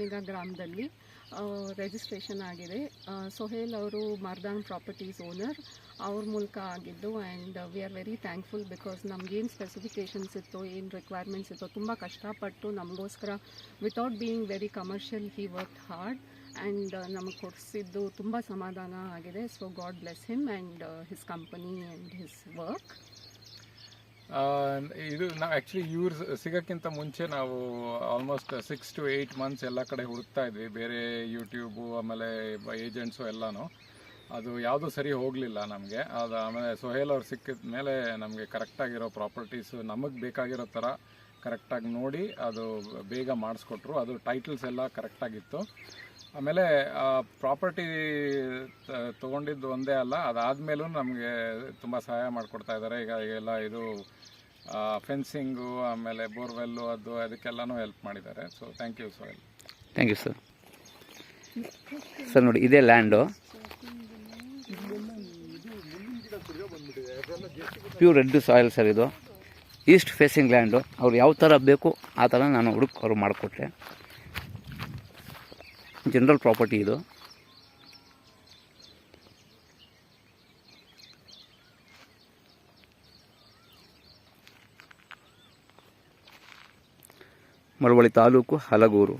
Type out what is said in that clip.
ಈಗ ಗ್ರಾಮದಲ್ಲಿ ರಿಜಿಸ್ಟ್ರೇಷನ್ ಆಗಿದೆ. ಸೊಹೇಲ್ ಅವರು ಮರ್ದಾನ್ ಪ್ರಾಪರ್ಟೀಸ್ ಓನರ್ ಅವ್ರ ಮೂಲಕ ಆಗಿದ್ದು and we are very thankful because ನಮ್ಗೇನು ಸ್ಪೆಸಿಫಿಕೇಷನ್ಸ್ ಇತ್ತು, ಏನು ರಿಕ್ವೈರ್ಮೆಂಟ್ಸ್ ಇತ್ತು, ತುಂಬ ಕಷ್ಟಪಟ್ಟು ನಮಗೋಸ್ಕರ without being very commercial he work hard and ನಮಗೆ ಕೊಡಿಸಿದ್ದು ತುಂಬ ಸಮಾಧಾನ ಆಗಿದೆ. So God bless him and his company and his work ಇದು ನಾವು ಆ್ಯಕ್ಚುಲಿ ಇವ್ರು ಸಿಗೋಕ್ಕಿಂತ ಮುಂಚೆ ನಾವು almost six to eight months ಎಲ್ಲ ಕಡೆ ಹುಡುಕ್ತಾ ಇದ್ವಿ. ಬೇರೆ ಯೂಟ್ಯೂಬು ಆಮೇಲೆ ಏಜೆಂಟ್ಸು ಎಲ್ಲನೂ. ಅದು ಯಾವುದೂ ಸರಿ ಹೋಗಲಿಲ್ಲ ನಮಗೆ. ಅದು ಆಮೇಲೆ ಸೊಹೇಲ್ ಅವ್ರು ಸಿಕ್ಕಿದ ಮೇಲೆ ನಮಗೆ ಕರೆಕ್ಟಾಗಿರೋ ಪ್ರಾಪರ್ಟೀಸು ನಮಗೆ ಬೇಕಾಗಿರೋ ಥರ ಕರೆಕ್ಟಾಗಿ ನೋಡಿ ಅದು ಬೇಗ ಮಾಡಿಸ್ಕೊಟ್ರು. ಅದು ಟೈಟಲ್ಸ್ ಎಲ್ಲ ಕರೆಕ್ಟಾಗಿತ್ತು. ಆಮೇಲೆ ಪ್ರಾಪರ್ಟಿ ತೊಗೊಂಡಿದ್ದು ಒಂದೇ ಅಲ್ಲ, ಅದಾದಮೇಲೂ ನಮಗೆ ತುಂಬ ಸಹಾಯ ಮಾಡಿಕೊಡ್ತಾ ಇದ್ದಾರೆ ಈಗ ಎಲ್ಲ ಇದು ಫೆನ್ಸಿಂಗು ಆಮೇಲೆ ಬೋರ್ವೆಲ್ಲು ಅದು, ಅದಕ್ಕೆಲ್ಲನೂ ಹೆಲ್ಪ್ ಮಾಡಿದ್ದಾರೆ. So thank you sir thank you sir sir ನೋಡಿ, ಇದೇ land pure red soil sir ಇದು. ಈಸ್ಟ್ ಫೇಸಿಂಗ್ ಲ್ಯಾಂಡು ಅವ್ರು ಯಾವ ಥರ ಬೇಕು ಆ ಥರ ನಾನು ಹುಡುಕ್ ಅವ್ರು ಮಾಡಿಕೊಟ್ಟೆ ಜನರಲ್ ಪ್ರಾಪರ್ಟಿ ಇದು. ಮಳವಳ್ಳಿ ತಾಲೂಕು ಹಲಗೂರು